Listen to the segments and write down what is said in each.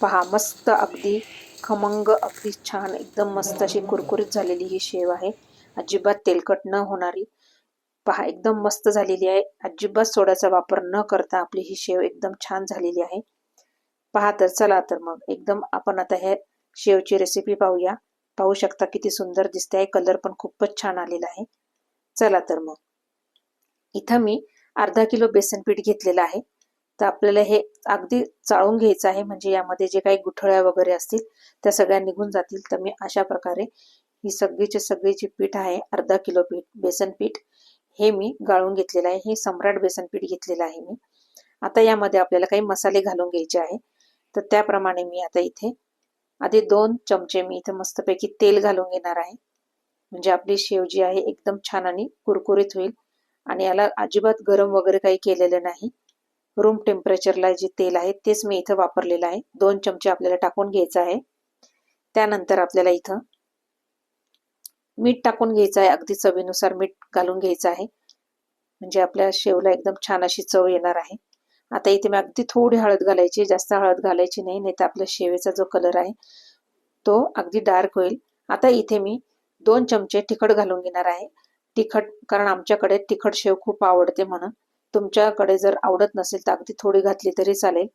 पहा मस्त अगदी खमंग अगदी छान एकदम मस्त अशी कुरकुरीत झालेली ही शेव आहे. अजिबात तेलकट न होणारी. पहा एकदम मस्त झालेली आहे. अजिबात सोड्याचा वापर न करता आपली ही शेव एकदम छान झालेली आहे. पहा तर चला तर मग एकदम आपण आता हे शेवची रेसिपी पाहूया. पाहू शकता किती सुंदर दिसते आहे. कलर पण खूपच छान आलेला आहे. चला तर मग. इथं मी अर्धा किलो बेसन पीठ घेतलेलं आहे. तर आपल्याला हे अगदी चाळून घ्यायचं आहे. म्हणजे यामध्ये जे काही गुठळ्या वगैरे असतील त्या सगळ्या निघून जातील. तर मी अशा प्रकारे ही सगळीचे सगळी जी पीठ आहे अर्धा किलो पीठ बेसन पीठ हे मी गाळून घेतलेलं आहे. हे सम्राट बेसन पीठ घेतलेलं आहे मी. आता यामध्ये आपल्याला काही मसाले घालून घ्यायचे आहे. तर त्याप्रमाणे मी आता इथे आधी दोन चमचे मी इथे मस्तपैकी तेल घालून घेणार आहे. म्हणजे आपली शेव जी आहे एकदम छान आणि कुरकुरीत होईल. आणि याला अजिबात गरम वगैरे काही केलेलं नाही. रूम टेम्परेचरला जे तेल आहे तेच मी इथं वापरलेलं आहे. दोन चमचे आपल्याला टाकून घ्यायचं आहे. त्यानंतर आपल्याला इथं मीठ टाकून घ्यायचं आहे. अगदी चवीनुसार मीठ घालून घ्यायचं आहे. म्हणजे आपल्या शेवला एकदम छान अशी चव येणार आहे. आता इथे मी अगदी थोडी हळद घालायची जास्त हळद घालायची नाही नाही तर आपल्या शेवेचा जो कलर आहे तो अगदी डार्क होईल. आता इथे मी दोन चमचे तिखट घालून घेणार आहे. तिखट कारण आमच्याकडे तिखट शेव खूप आवडते म्हणून. तुमच्याकडे जर आवडत नसेल तर अगदी थोडी घातली तरी चालेल.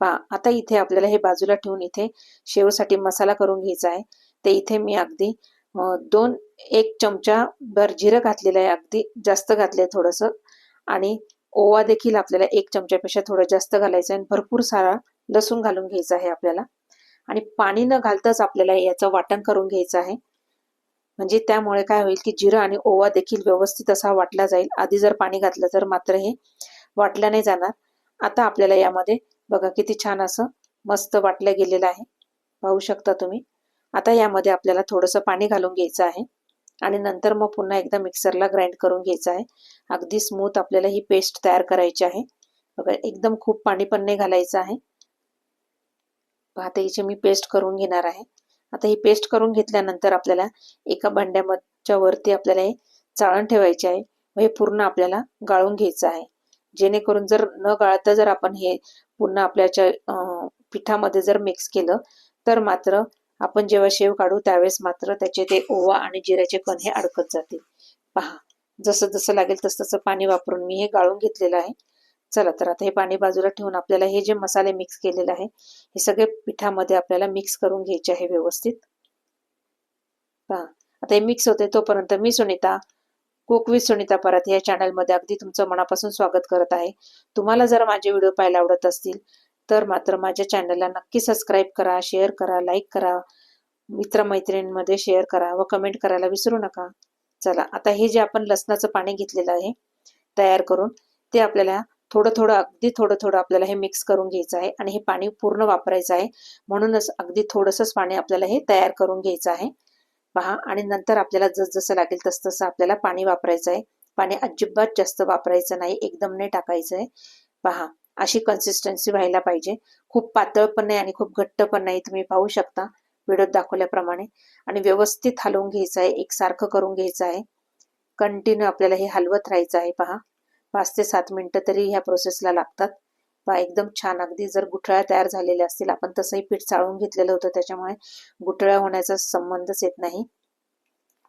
पहा आता इथे आपल्याला हे बाजूला ठेवून इथे शेवसाठी मसाला करून घ्यायचा आहे. ते इथे मी अगदी दोन एक चमचा भर जिरं घातलेलं आहे अगदी जास्त घातलंय थोडंसं. आणि ओवा देखील आपल्याला एक चमच्यापेक्षा थोडं जास्त घालायचं आहे आणि भरपूर सारा लसूण घालून घ्यायचा आहे आपल्याला. आणि पाणी न घालताच आपल्याला याचं वाटण करून घ्यायचं आहे. म्हणजे त्यामुळे काय होईल की जिरं आणि ओवा देखील व्यवस्थित असा वाटला जाईल. आधी जर पाणी घातलं तर मात्र हे वाटलं नाही जाणार. आता आपल्याला यामध्ये बघा किती छान असं मस्त वाटलं गेलेलं आहे. पाहू शकता तुम्ही. आता यामध्ये आपल्याला थोडंसं पाणी घालून घ्यायचं आहे. आणि नंतर मग पुन्हा एकदा मिक्सरला ग्राइंड करून घ्यायचं आहे. अगदी स्मूथ आपल्याला ही पेस्ट तयार करायची आहे. बघा एकदम खूप पाणी पण नाही घालायचं आहे. पाहता हिची मी पेस्ट करून घेणार आहे. आता ही पेस्ट करून घेतल्यानंतर आपल्याला एका भांड्याच्या वरती आपल्याला हे चाळण ठेवायचे आहे. व हे पूर्ण आपल्याला गाळून घ्यायचं आहे. जेणेकरून जर न गाळता जर आपण हे पुन्हा आपल्याच्या पिठामध्ये जर मिक्स केलं तर मात्र आपण जेव्हा शेव काढू त्यावेळेस मात्र त्याचे ते ओवा आणि जिऱ्याचे कण हे अडकत जातील. पहा जसं जसं लागेल तसं तसं पाणी वापरून मी हे गाळून घेतलेलं आहे. चला तर आता हे पाणी बाजूला ठेवून आपल्याला हे जे मसाले मिक्स केलेले आहे हे सगळे पिठामध्ये आपल्याला मिक्स करून घ्यायचे आहे व्यवस्थित. पहा आता हे मिक्स होते तोपर्यंत मी सुनीता कुक विथ सुनीता परत या चॅनलमध्ये अगदी तुमचं मनापासून स्वागत करत आहे. तुम्हाला जर माझे व्हिडिओ पाहायला आवडत असतील तर मात्र माझ्या चॅनलला नक्की सबस्क्राईब करा शेअर करा लाईक करा मित्रमैत्रिणींमध्ये शेअर करा व कमेंट करायला विसरू नका. चला आता हे जे आपण लसणाचं पाणी घेतलेलं आहे तयार करून ते आपल्याला थोडं थोडं अगदी थोडं थोडं आपल्याला हे मिक्स करून घ्यायचं आहे आणि हे पाणी पूर्ण वापरायचं आहे. म्हणूनच अगदी थोडंसंच पाणी आपल्याला हे तयार करून घ्यायचं आहे. पहा आणि नंतर आपल्याला जस जसं लागेल तसतसं आपल्याला पाणी वापरायचं आहे. पाणी अजिबात जास्त वापरायचं नाही एकदम नाही टाकायचं आहे. पहा अशी कन्सिस्टन्सी व्हायला पाहिजे. खूप पातळ पण नाही आणि खूप घट्ट पण नाही तुम्ही पाहू शकता. व्हिडिओत दाखवल्याप्रमाणे. आणि व्यवस्थित हलवून घ्यायचं आहे एकसारखं करून घ्यायचं आहे. कंटिन्यू आपल्याला हे हलवत राहायचं आहे पहा. पाच ते सात मिनटं तरी ह्या प्रोसेसला लागतात. पहा एकदम छान अगदी जर गुठळ्या तयार झालेल्या असतील आपण तसंही पीठ चाळून घेतलेलं होतं त्याच्यामुळे गुठळ्या होण्याचा संबंधच येत नाही.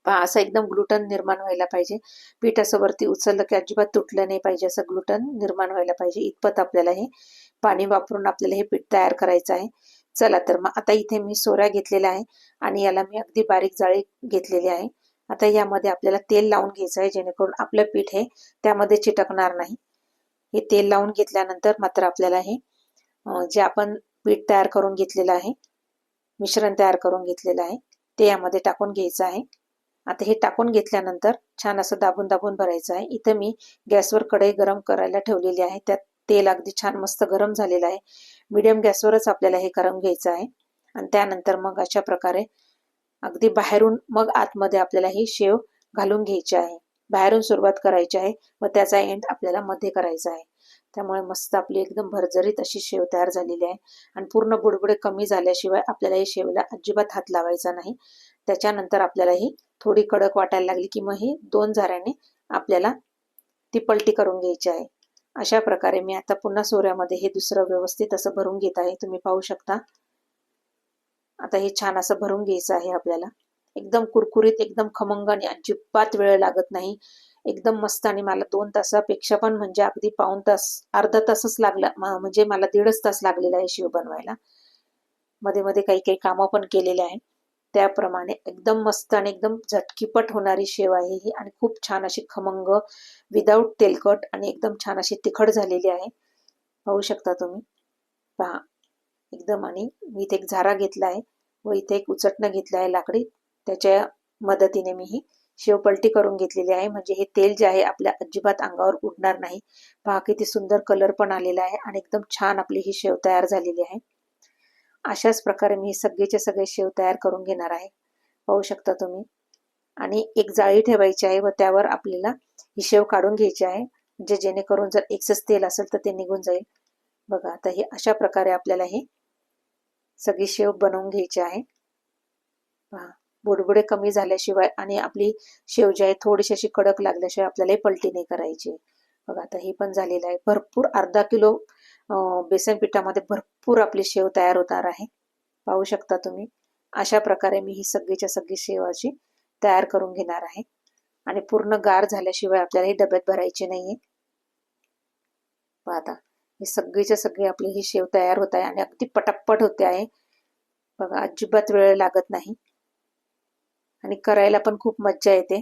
पहा असं एकदम ग्लुटन निर्माण व्हायला पाहिजे. पीठ असं वरती उचललं की अजिबात तुटलं नाही पाहिजे असं ग्लुटन निर्माण व्हायला पाहिजे. इतपत आपल्याला हे पाणी वापरून आपल्याला हे पीठ तयार करायचं आहे. चला तर मग आता इथे मी सोऱ्या घेतलेल्या आहे आणि याला मी अगदी बारीक जाळी घेतलेली आहे. आता यामध्ये आपल्याला तेल लावून घ्यायचं आहे जेणेकरून आपलं पीठ हे त्यामध्ये चिटकणार नाही. हे तेल लावून घेतल्यानंतर मात्र आपल्याला हे जे आपण पीठ तयार करून घेतलेलं आहे मिश्रण तयार करून घेतलेलं आहे ते यामध्ये टाकून घ्यायचं आहे. आता हे टाकून घेतल्यानंतर छान असं दाबून दाबून भरायचं आहे. इथं मी गॅसवर कढई गरम करायला ठेवलेली आहे. त्यात तेल अगदी छान मस्त गरम झालेलं आहे. मीडियम गॅसवरच आपल्याला हे करून घ्यायचं आहे. आणि त्यानंतर मग अशा प्रकारे अगदी बाहेरून मग आतमध्ये आपल्याला ही शेव घालून घ्यायची आहे. बाहेरून सुरुवात करायची आहे व त्याचा एंड आपल्याला मध्ये करायचा आहे. त्यामुळे मस्त आपली एकदम भरजरीत अशी शेव तयार झालेली आहे. आणि पूर्ण बुडबुडे कमी झाल्याशिवाय आपल्याला ही शेवला अजिबात हात लावायचा नाही. त्याच्यानंतर आपल्याला ही थोडी कडक वाटायला लागली की मग ही दोन झाऱ्याने आपल्याला ती पलटी करून घ्यायची आहे. अशा प्रकारे मी आता पुन्हा सोऱ्यामध्ये हे दुसरं व्यवस्थित असं भरून घेत आहे. तुम्ही पाहू शकता. आता हे छान असं भरून घ्यायचं आहे आपल्याला. एकदम कुरकुरीत एकदम खमंग आणि अजिबात वेळ लागत नाही. एकदम मस्त आणि मला दोन तासापेक्षा पण म्हणजे अगदी पाऊन तास अर्धा तासच लागला म्हणजे मला दीडच तास लागलेला आहे शेव बनवायला. मध्ये मध्ये काही काही कामं पण केलेले आहे त्याप्रमाणे एकदम मस्त आणि एकदम झटकीपट होणारी शेव आहे ही आणि खूप छान अशी खमंग विदाऊट तेलकट आणि एकदम छान अशी तिखट झालेली आहे. पाहू शकता तुम्ही. पहा. एकदम आणि मी इथे एक झारा घेतला आहे व इथे एक उचटणं घेतलं आहे लाकडी. त्याच्या मदतीने मी ही शेव पलटी करून घेतलेली आहे. म्हणजे हे तेल जे आहे आपल्या अजिबात अंगावर उडणार नाही. पहा किती सुंदर कलर पण आलेला आहे आणि एकदम छान आपली ही शेव तयार झालेली आहे. अशाच प्रकारे मी सगळेचे सगळे शेव तयार करून घेणार आहे. पाहू शकता तुम्ही. आणि एक जाळी ठेवायची आहे व त्यावर आपल्याला ही शेव काढून घ्यायची आहे. म्हणजे जेणेकरून जर एक्सेस तेल असेल तर ते निघून जाईल. बघा आता हे अशा प्रकारे आपल्याला हे सगळी शेव बनवून घ्यायची आहे पहा बुडबुडे कमी झाल्याशिवाय आणि आपली शेव जी आहे थोडीशी अशी कडक लागल्याशिवाय आपल्यालाही पलटी नाही करायची. बघा आता हे पण झालेलं आहे. भरपूर अर्धा किलो बेसन पिठामध्ये भरपूर आपली शेव तयार होणार आहे. पाहू शकता तुम्ही. अशा प्रकारे मी ही सगळीच्या सगळी शेव अशी तयार करून घेणार आहे. आणि पूर्ण गार झाल्याशिवाय आपल्याला ही डब्यात भरायची नाहीये. पहा आता हे सगळीच्या सगळी आपली ही शेव तयार होत आहे आणि अगदी पटापट होते आहे. बघा अजिबात वेळ लागत नाही. आणि करायला पण खूप मज्जा येते.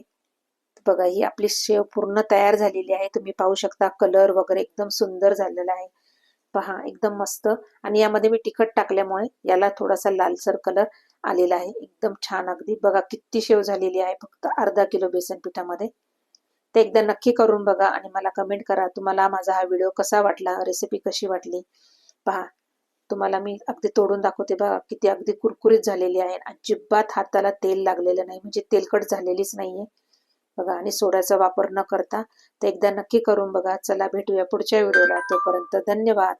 बघा ही आपली शेव पूर्ण तयार झालेली आहे. तुम्ही पाहू शकता कलर वगैरे एकदम सुंदर झालेला आहे. पहा एकदम मस्त. आणि यामध्ये मी तिखट टाकल्यामुळे याला थोडासा लालसर कलर आलेला आहे. एकदम छान अगदी. बघा किती शेव झालेली आहे. फक्त अर्धा किलो बेसन पिठामध्ये. ते एकदा नक्की करून बघा आणि मला कमेंट करा तुम्हाला माझा हा व्हिडिओ कसा वाटला रेसिपी कशी वाटली. पहा तुम्हाला मी अगदी तोडून दाखवते बघा किती अगदी कुरकुरीत झालेली आहे. अजिबात हाताला तेल लागलेलं नाही म्हणजे तेलकट झालेलीच नाहीये. बघा आणि सोड्याचा वापर न करता तर एकदा नक्की करून बघा. चला भेटूया पुढच्या व्हिडिओला तोपर्यंत धन्यवाद.